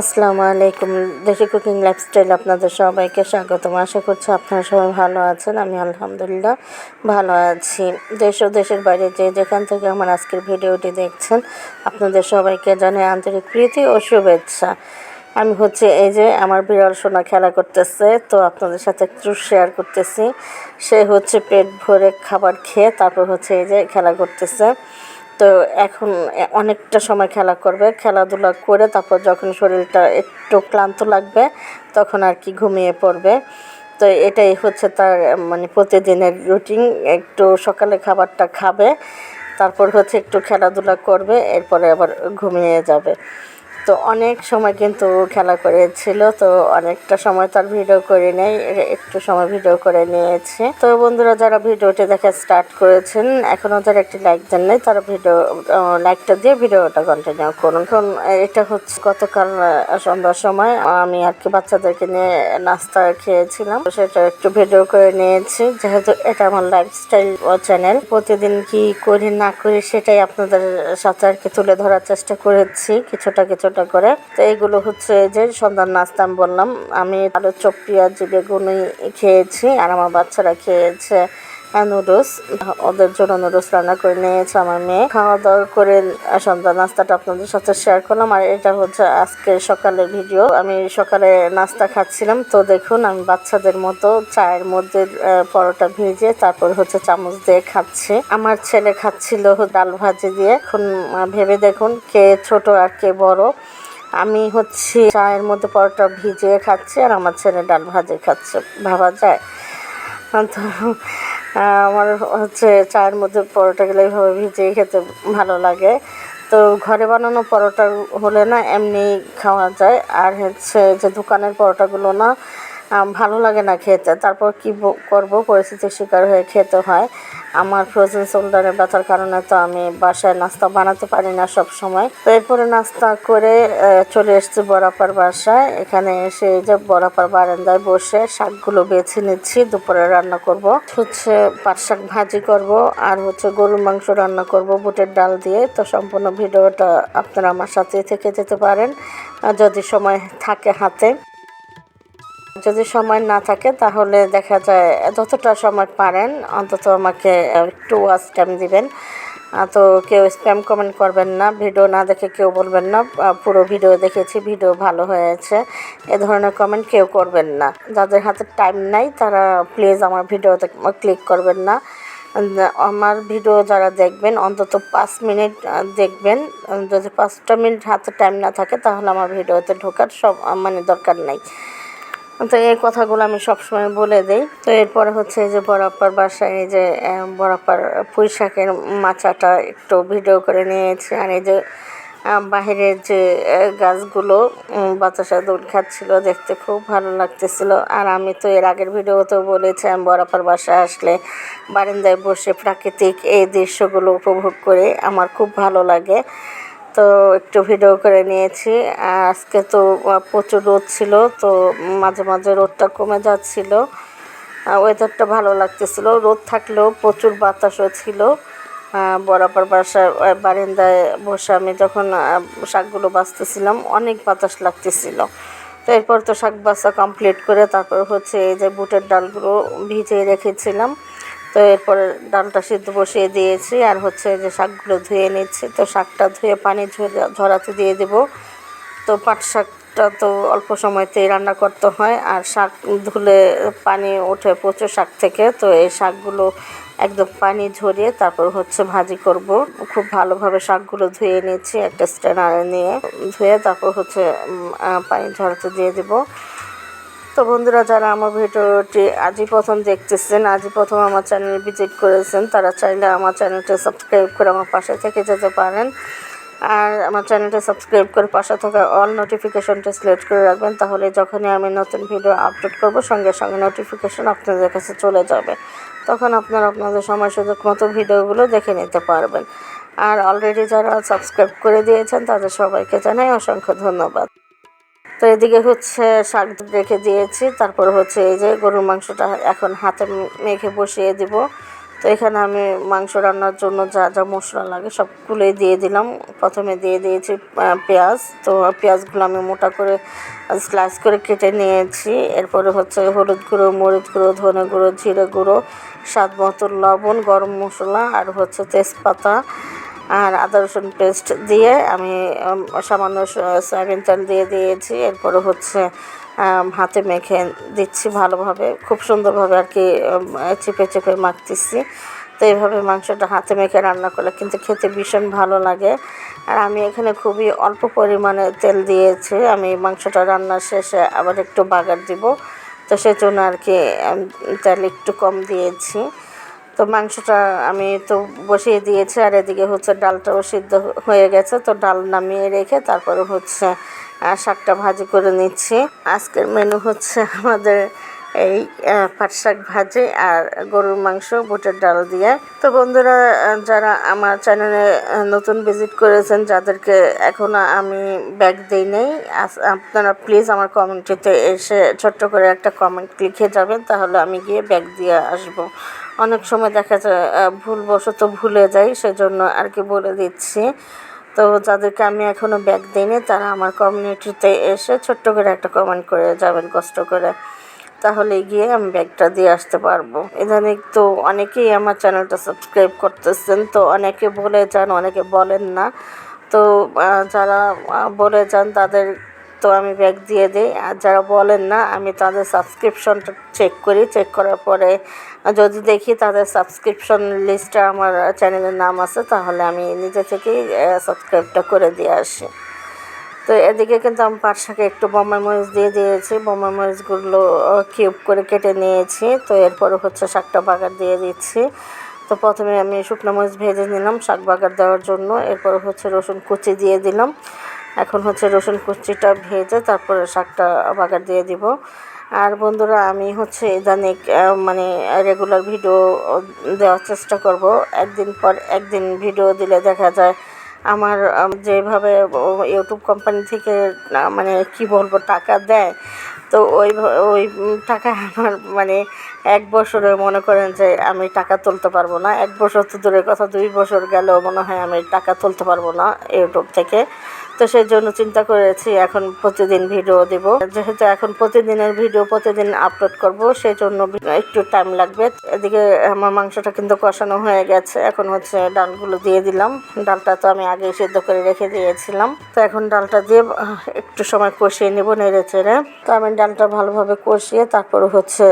আসসালামু আলাইকুম। দেশি কুকিং লাইফস্টাইল আপনাদের সবাইকে স্বাগতম। আশা করছি আপনারা সবাই ভালো আছেন। আমি আলহামদুলিল্লাহ ভালো আছি। দেশ ও দেশের বাইরে যে যেখান থেকে আমার আজকের ভিডিওটি দেখছেন, আপনাদের সবাইকে জানাই আন্তরিক প্রীতি ও শুভেচ্ছা। আমি হচ্ছে এই যে আমার বিড়াল সোনা খেলা করতেছে, তো আপনাদের সাথে একটু শেয়ার করতেছি। সে হচ্ছে পেট ভরে খাবার খেয়ে তারপর হচ্ছে এই যে খেলা করতেছে। তো এখন অনেকটা সময় খেলা করবে, খেলাধুলা করে তারপর যখন শরীরটা একটু ক্লান্ত লাগবে তখন আর কি ঘুমিয়ে পড়বে। তো এটাই হচ্ছে তার মানে প্রতিদিনের রুটিন একটু সকালে খাবারটা খাবে, তারপর হচ্ছে একটু খেলাধুলা করবে, এরপরে আবার ঘুমিয়ে যাবে। তো অনেক সময় কিন্তু খেলা করেছিল, তো অনেকটা সময় তার ভিডিও করে নেই একটু সময় ভিডিও করে নিয়েছে। তো বন্ধুরা, যারা ভিডিওটি দেখা স্টার্ট করেছেন, এখনও যারা একটি লাইক দেন নাই, তারা ভিডিও লাইকটা দিয়ে ভিডিওটা কন্টিনিউ করুন। কারণ এটা হচ্ছে গতকাল সন্ধ্যার সময় আমি আর কি বাচ্চাদেরকে নিয়ে নাস্তা খেয়েছিলাম সেটা একটু ভিডিও করে নিয়েছি। যেহেতু এটা আমার লাইফস্টাইল চ্যানেল প্রতিদিন কি করি না করি সেটাই আপনাদের সাথে আর কি তুলে ধরার চেষ্টা করেছি, কিছুটা কিছুটা করে। তো এইগুলো হচ্ছে যে সন্ধ্যার নাস্তা আমি বললাম। আমি আলু, চপ, পেঁয়াজ, বেগুনি খেয়েছি আর আমার বাচ্চারা খেয়েছে। নুডলস, ওদের জন্য নুডলস রান্না করে নিয়েছে আমার মেয়ে। খাওয়া দাওয়া করে সন্ধ্যা নাস্তাটা আপনাদের সাথে শেয়ার করলাম। আর এটা হচ্ছে আজকে সকালের ভিডিও আমি সকালে নাস্তা খাচ্ছিলাম। তো দেখুন, আমি বাচ্চাদের মতো চায়ের মধ্যে পরোটা ভিজে তারপর হচ্ছে চামচ দিয়ে খাচ্ছি। আমার ছেলে খাচ্ছিল ডাল ভাজি দিয়ে। এখন ভেবে দেখুন কে ছোট আর কে বড়। আমি হচ্ছে চায়ের মধ্যে পরোটা ভিজিয়ে খাচ্ছি আর আমার ছেলে ডাল ভাজি খাচ্ছে। ভাবা যায়? তো আমার হচ্ছে চায়ের মধ্যে পরোটাগুলো এইভাবে ভিজিয়ে খেতে ভালো লাগে। তো ঘরে বানানো পরোটা হলে না এমনি খাওয়া যায়। আর হচ্ছে যে দোকানের পরোটাগুলো না ভালো লাগে না খেতে। তারপর কি করব? পরিস্থিতির শিকার হয়ে খেতে হয়। আমার ফ্রোজেন শোল্ডারে ব্যথার কারণে তো আমি বাসায় নাস্তা বানাতে পারি না সব সময় তো এরপরে নাস্তা করে চলে এসেছি বরাপার বাসায়। এখানে এসে এই যে বরাপার বারান্দায় বসে শাকগুলো বেছে নিচ্ছি, দুপুরে রান্না করব। হচ্ছে পাট শাক ভাজি করব, আর হচ্ছে গরুর মাংস রান্না করব বুটের ডাল দিয়ে। তো সম্পূর্ণ ভিডিওটা আপনারা আমার সাথে থেকে যেতে পারেন যদি সময় থাকে হাতে। যদি সময় না থাকে, তাহলে দেখা যায়, যতটা সময় পারেন, অন্তত আমাকে একটু ওয়াচ টাইম দিবেন তো কেউ স্প্যাম কমেন্ট করবেন না, ভিডিও না দেখে কেউ বলবেন না পুরো ভিডিও দেখেছি, ভিডিও ভালো হয়েছে, এ ধরনের কমেন্ট কেউ করবেন না। যাদের হাতে টাইম নাই, তারা প্লিজ আমার ভিডিওতে ক্লিক করবেন না। আমার ভিডিও যারা দেখবেন, অন্তত পাঁচ মিনিট দেখবেন। যদি পাঁচটা মিনিট হাতে টাইম না থাকে, তাহলে আমার ভিডিওতে ঢোকার সব মানে দরকার নেই। তো এই কথাগুলো আমি সবসময় বলে দিই। তো এরপরে হচ্ছে যে বরাপার বাসায় এই যে বরাপার পুঁই শাকের মাচাটা একটু ভিডিও করে নিয়েছি। আর এই যে বাহিরের যে গাছগুলো বাতাসা দৌড় খাচ্ছিল, দেখতে খুব ভালো লাগতেছিল। আর আমি তো এর আগের ভিডিওতেও বলেছি, আমি বরাপার বাসায় আসলে বারান্দায় বসে প্রাকৃতিক এই দৃশ্যগুলো উপভোগ করে আমার খুব ভালো লাগে। তো একটু ভিডিও করে নিয়েছি। আজকে তো প্রচুর রোদ ছিল, তো মাঝে মাঝে রোদটা কমে যাচ্ছিল। ওয়েদারটা ভালো লাগতেছিল। রোদ থাকলেও প্রচুর বাতাসও ছিল। বরাবর বাসা বারিন্দায় বসে আমি যখন শাকগুলো বাঁচতেছিলাম, অনেক বাতাস লাগতেছিল। তো এরপর তো শাক বাসা কমপ্লিট করে তারপর হচ্ছে এই যে বুটের ডালগুলো ভিজিয়ে রেখেছিলাম। তো এরপরে ডালটা সিদ্ধ বসিয়ে দিয়েছি। আর হচ্ছে যে শাকগুলো ধুয়ে নিচ্ছি। তো শাকটা ধুয়ে পানি ঝরাতে দিয়ে দেব। তো পাট শাকটা তো অল্প সময়তেই রান্না করতে হয়। আর শাক ধুলে পানি ওঠে প্রচুর শাক থেকে। তো এই শাকগুলো একদম পানি ঝরিয়ে তারপর হচ্ছে ভাজি করব। খুব ভালোভাবে শাকগুলো ধুয়ে নিচ্ছি একটা স্ট্যান্ডারে নিয়ে। ধুয়ে তারপর হচ্ছে পানি ঝরাতে দিয়ে দেবো। তো বন্ধুরা যারা আমার ভিডিওটি আজই প্রথম দেখতেছেন, আজই প্রথম আমার চ্যানেল ভিজিট করেছেন, তারা চাইলে আমার চ্যানেলটি সাবস্ক্রাইব করে আমার পাশে থেকে যেতে পারেন। আর আমার চ্যানেলটি সাবস্ক্রাইব করে পাশে থাকা অল নোটিফিকেশনটি সিলেক্ট করে রাখবেন, তাহলে যখনই আমি নতুন ভিডিও আপলোড করব, সঙ্গে সঙ্গে নোটিফিকেশন আপনাদের কাছে চলে যাবে। তখন আপনারা আপনাদের সময় সুযোগ মতো ভিডিওগুলো দেখে নিতে পারবেন। আর অলরেডি যারা সাবস্ক্রাইব করে দিয়েছেন, তাদের সবাইকে জানাই অসংখ্য ধন্যবাদ। তো এদিকে হচ্ছে শাক রেখে দিয়েছি, তারপর হচ্ছে এই যে গরুর মাংসটা এখন হাতে মেখে বসিয়ে দিব। তো এখানে আমি মাংস রান্নার জন্য যা যা মশলা লাগে সবগুলোই দিয়ে দিলাম। প্রথমে দিয়ে দিয়েছি পেঁয়াজ। তো পেঁয়াজগুলো আমি মোটা করে স্লাইস করে কেটে নিয়েছি। এরপরে হচ্ছে হলুদ গুঁড়ো, মরিচ গুঁড়ো, ধনে গুঁড়ো, জিরে গুঁড়ো, স্বাদ মতো লবণ, গরম মশলা আর হচ্ছে তেজপাতা। আর আদা রসুন পেস্ট দিয়ে আমি সামান্য সয়াবিন তেল দিয়ে দিয়েছি। এরপরে হচ্ছে হাতে মেখে দিচ্ছি ভালোভাবে। খুব সুন্দরভাবে আর কি চেপে চেপে মাখতেছি। তো এইভাবে মাংসটা হাতে মেখে রান্না করলে কিন্তু খেতে ভীষণ ভালো লাগে। আর আমি এখানে খুবই অল্প পরিমাণে তেল দিয়েছি। আমি মাংসটা রান্নার শেষে আবার একটু বাগার দিব। তো সেজন্য আর কি তেল একটু কম দিয়েছি। তো মাংসটা আমি তো বসিয়ে দিয়েছি, আর এদিকে হচ্ছে ডালটাও সিদ্ধ হয়ে গেছে। তো ডাল নামিয়ে রেখে তারপরে হচ্ছে শাকটা ভাজি করে নিচ্ছি। আজকের মেনু হচ্ছে আমাদের এই পাট শাক ভাজি আর গরুর মাংস, বুটের ডাল দিয়ে। তো বন্ধুরা যারা আমার চ্যানেলে নতুন ভিজিট করেছেন, যাদেরকে এখনও আমি ব্যাগ দিই নেই আপনারা প্লিজ আমার কমেন্টিতে এসে ছোট্ট করে একটা কমেন্ট লিখে যাবেন, তাহলে আমি গিয়ে ব্যাগ দিয়ে আসব। অনেক সময় দেখা যায় ভুলবশত ভুলে যাই, সেজন্য আর কি বলে দিচ্ছি। তো যাদেরকে আমি এখনও ব্যাগ দিইনি, তারা আমার কমিউনিটিতে এসে ছোট্ট করে একটা কমেন্ট করে যাবেন, কষ্ট করে। তাহলে গিয়ে আমি ব্যাগটা দিয়ে আসতে পারব। ইদানিং তো অনেকেই আমার চ্যানেলটা সাবস্ক্রাইব করতেছেন, তো অনেকে বলে যান, অনেকে বলেন না। তো যারা বলে যান, তাদের তো আমি ব্যাগ দিয়ে দিই। আর যারা বলেন না, আমি তাদের সাবস্ক্রিপশনটা চেক করি। চেক করার পরে যদি দেখি তাদের সাবস্ক্রিপশন লিস্টে আমার চ্যানেলের নাম আছে, তাহলে আমি নিজে থেকেই সাবস্ক্রাইবটা করে দিয়ে আসি। তো এদিকে কিন্তু আমি পাট শাকে একটু বোম্বাই মরিচ দিয়ে দিয়েছি। বোম্বাই মরিচগুলো কিউব করে কেটে নিয়েছি। তো এরপরে হচ্ছে শাকটা বাগার দিয়ে দিচ্ছি। তো প্রথমে আমি শুকনো মরিচ ভেজে নিলাম শাক বাগার দেওয়ার জন্য। এরপরে হচ্ছে রসুন কুচি দিয়ে দিলাম। এখন হচ্ছে রসুন কুচিটা ভেজে তারপরে শাকটা বাগার দিয়ে দিব। আর বন্ধুরা, আমি হচ্ছে ইদানিক মানে রেগুলার ভিডিও দেওয়ার চেষ্টা করব। একদিন পর একদিন ভিডিও দিলে দেখা যায় আমার যেভাবে ইউটিউব কোম্পানি থেকে মানে কি বলব, টাকা দেয় তো ওই ওই টাকা আমার মানে এক বছরে মনে করেন যে আমি টাকা তুলতে পারব না। এক বছর তো দূরের কথা, দুই বছর গেলেও মনে হয় আমি টাকা তুলতে পারব না ইউটিউব থেকে। তো সেই জন্য চিন্তা করেছি, এখন প্রতিদিন ভিডিও দিব। যেহেতু এখন প্রতিদিনের ভিডিও প্রতিদিন আপলোড করব সেই জন্য একটু টাইম লাগবে। এদিকে আমার মাংসটা কিন্তু কষানো হয়ে গেছে। এখন হচ্ছে ডালগুলো দিয়ে দিলাম। ডালটা তো আমি আগে সেদ্ধ করে রেখে দিয়েছিলাম। তো এখন ডালটা দিয়ে একটু সময় কষিয়ে নেব নেড়ে চেড়ে। তো আমি ডালটা ভালোভাবে কষিয়ে তারপরে হচ্ছে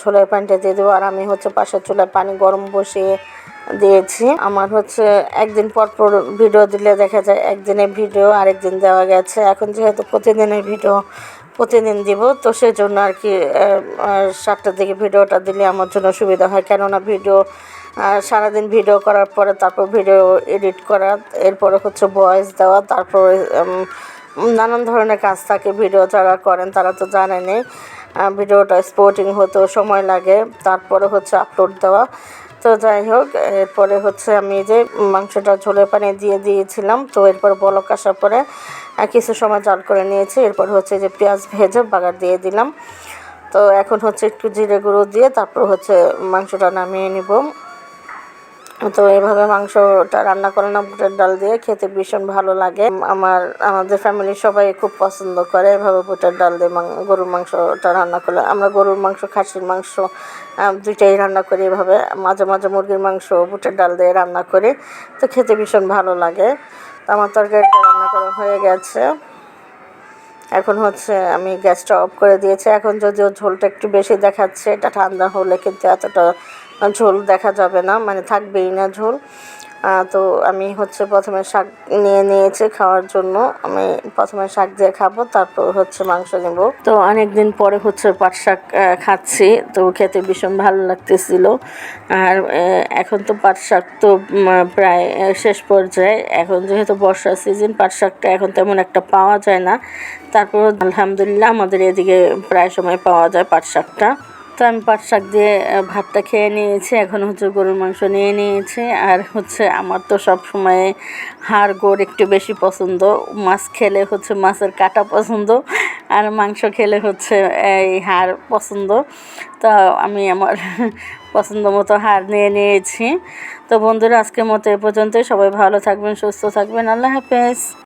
ঝোলের পানিটা দিয়ে দেবো। আর আমি হচ্ছে পাশের চুলায় পানি গরম বসিয়ে দিয়েছি। আমার হচ্ছে একদিন পর পর ভিডিও দিলে দেখা যায় একদিনের ভিডিও আরেকদিন দেওয়া গেছে। এখন যেহেতু প্রতিদিনের ভিডিও প্রতিদিন দিব, তো সেই জন্য আর কি সাতটার দিকে ভিডিওটা দিলে আমার জন্য সুবিধা হয়। কেননা ভিডিও সারাদিন ভিডিও করার পরে তারপর ভিডিও এডিট করা, এরপরে হচ্ছে ভয়েস দেওয়া, তারপরে নানান ধরনের কাজ থাকে ভিডিও যারা করেন তারা তো জানেনই আহ, ভিডিওটা স্পোর্টিং হতেও সময় লাগে তারপরে হচ্ছে আপলোড দেওয়া। তো যাই হোক এরপরে হচ্ছে আমি যে মাংসটা ঝোলের পানি দিয়ে দিয়েছিলাম তো এরপর বলক আসার পরে কিছু সময় জাল করে নিয়েছি এরপর হচ্ছে যে পেঁয়াজ ভেজে বাগার দিয়ে দিলাম। তো এখন হচ্ছে একটু জিরে গুঁড়ো দিয়ে তারপর হচ্ছে মাংসটা নামিয়ে নিব। তো এইভাবে মাংসটা রান্না করে না, বুটের ডাল দিয়ে খেতে ভীষণ ভালো লাগে। আমার, আমাদের ফ্যামিলির সবাই খুব পছন্দ করে এভাবে বুটের ডাল দিয়ে গরুর মাংসটা রান্না করলে। আমরা গরুর মাংস, খাসির মাংস দুইটাই রান্না করি এভাবে। মাঝে মাঝে মুরগির মাংস, বুটের ডাল দিয়ে রান্না করি। তো খেতে ভীষণ ভালো লাগে। তো আমার তরকারিটা রান্না করা হয়ে গেছে। এখন হচ্ছে আমি গ্যাসটা অফ করে দিয়েছি। এখন যদিও ঝোলটা একটু বেশি দেখাচ্ছে, এটা ঠান্ডা হলে কিন্তু এতটা ঝোল দেখা যাবে না মানে থাকবেই না ঝোল। তো আমি হচ্ছে প্রথমে শাক নিয়ে নিয়েছি খাওয়ার জন্য। আমি প্রথমে শাক দিয়ে খাব, তারপর হচ্ছে মাংস নেব। তো অনেক দিন পরে হচ্ছে পাট শাক খাচ্ছি, তো খেতে ভীষণ ভালো লাগতেছিল। আর এখন তো পাট শাক তো প্রায় শেষ পর্যায়ে। এখন যেহেতু বর্ষার সিজন পাট শাকটা এখন তেমন একটা পাওয়া যায় না। তারপর আলহামদুলিল্লাহ আমাদের এদিকে প্রায় সময় পাওয়া যায় পাট শাকটা। তো আমি পাট শাক দিয়ে ভাতটা খেয়ে নিয়েছি, এখন হচ্ছে গরুর মাংস নিয়ে নিয়েছি। আর হচ্ছে আমার তো সব সময় হাড় গোড় একটু বেশি পছন্দ। মাছ খেলে হচ্ছে মাছের কাটা পছন্দ, আর মাংস খেলে হচ্ছে এই হাড় পছন্দ। তা আমি আমার পছন্দ মতো হার নিয়ে নিয়েছি। তো বন্ধুরা, আজকের মতো এ পর্যন্তই। সবাই ভালো থাকবেন, সুস্থ থাকবেন। আল্লাহ হাফেজ।